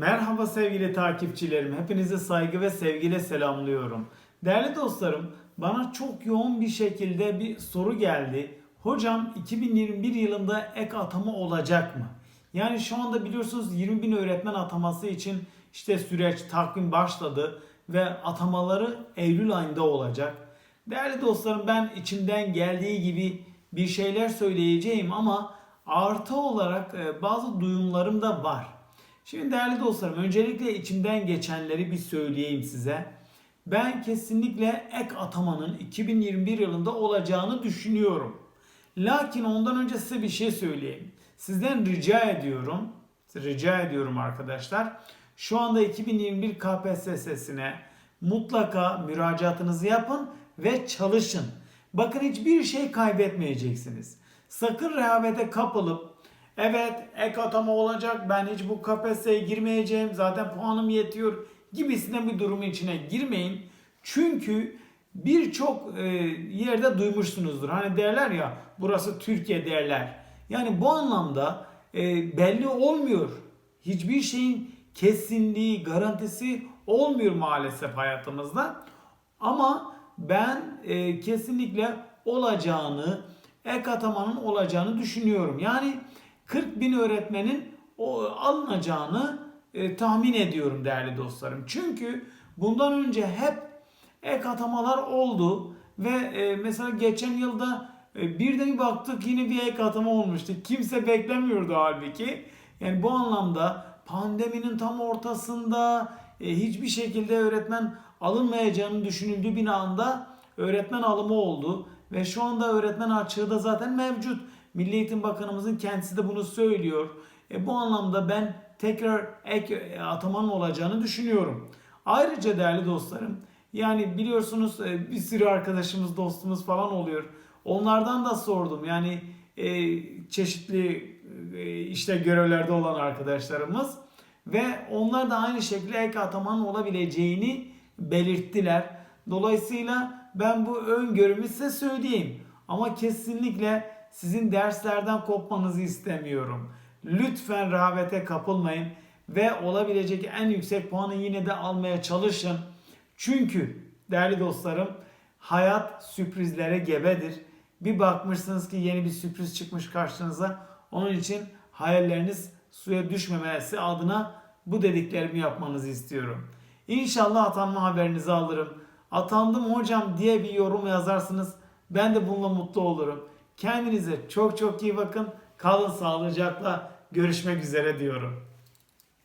Merhaba sevgili takipçilerim. Hepinizi saygı ve sevgiyle selamlıyorum. Değerli dostlarım, bana çok yoğun bir şekilde bir soru geldi. Hocam 2021 yılında ek atama olacak mı? Yani şu anda biliyorsunuz 20 bin öğretmen ataması için işte süreç, takvim başladı ve atamaları Eylül ayında olacak. Değerli dostlarım ben içimden geldiği gibi bir şeyler söyleyeceğim ama artı olarak e, bazı duyumlarım da var. Şimdi değerli dostlarım öncelikle içimden geçenleri bir söyleyeyim size. Ben kesinlikle ek atamanın 2021 yılında olacağını düşünüyorum. Lakin ondan önce size bir şey söyleyeyim. Sizden rica ediyorum, rica ediyorum arkadaşlar. Şu anda 2021 KPSS'sine mutlaka müracaatınızı yapın ve çalışın. Bakın hiçbir şey kaybetmeyeceksiniz. Sakın rehavete kapılıp evet ek atama olacak ben hiç bu KPSS'ye girmeyeceğim zaten puanım yetiyor gibisinden bir durumun içine girmeyin. Çünkü birçok e, yerde duymuşsunuzdur. Hani derler ya burası Türkiye derler. Yani bu anlamda e, belli olmuyor. Hiçbir şeyin kesinliği, garantisi olmuyor maalesef hayatımızda. Ama ben e, kesinlikle olacağını, ek atamanın olacağını düşünüyorum. Yani 40 bin öğretmenin o, alınacağını e, tahmin ediyorum değerli dostlarım. Çünkü bundan önce hep ek atamalar oldu ve e, mesela geçen yılda e, birden bir baktık yine bir ek atama olmuştu. Kimse beklemiyordu halbuki. Yani bu anlamda pandeminin tam ortasında e, hiçbir şekilde öğretmen alınmayacağını düşünüldüğü bir anda öğretmen alımı oldu ve şu anda öğretmen açığı da zaten mevcut. Milli Eğitim Bakanımızın kendisi de bunu söylüyor. E, bu anlamda ben tekrar ek atamanın olacağını düşünüyorum. Ayrıca değerli dostlarım yani biliyorsunuz e, bir sürü arkadaşımız dostumuz falan oluyor. Onlardan da sordum. Yani e, çeşitli e, işte görevlerde olan arkadaşlarımız ve onlar da aynı şekilde ek atamanın olabileceğini belirttiler. Dolayısıyla ben bu öngörümü size söyleyeyim. Ama kesinlikle sizin derslerden kopmanızı istemiyorum. Lütfen rehavete kapılmayın ve olabilecek en yüksek puanı yine de almaya çalışın. Çünkü değerli dostlarım hayat sürprizlere gebedir. Bir bakmışsınız ki yeni bir sürpriz çıkmış karşınıza. Onun için hayalleriniz suya düşmemesi adına bu dediklerimi yapmanızı istiyorum. İnşallah atanma haberinizi alırım. Atandım hocam diye bir yorum yazarsınız. Ben de bununla mutlu olurum. Kendinize çok çok iyi bakın. Kalın sağlıcakla. Görüşmek üzere diyorum.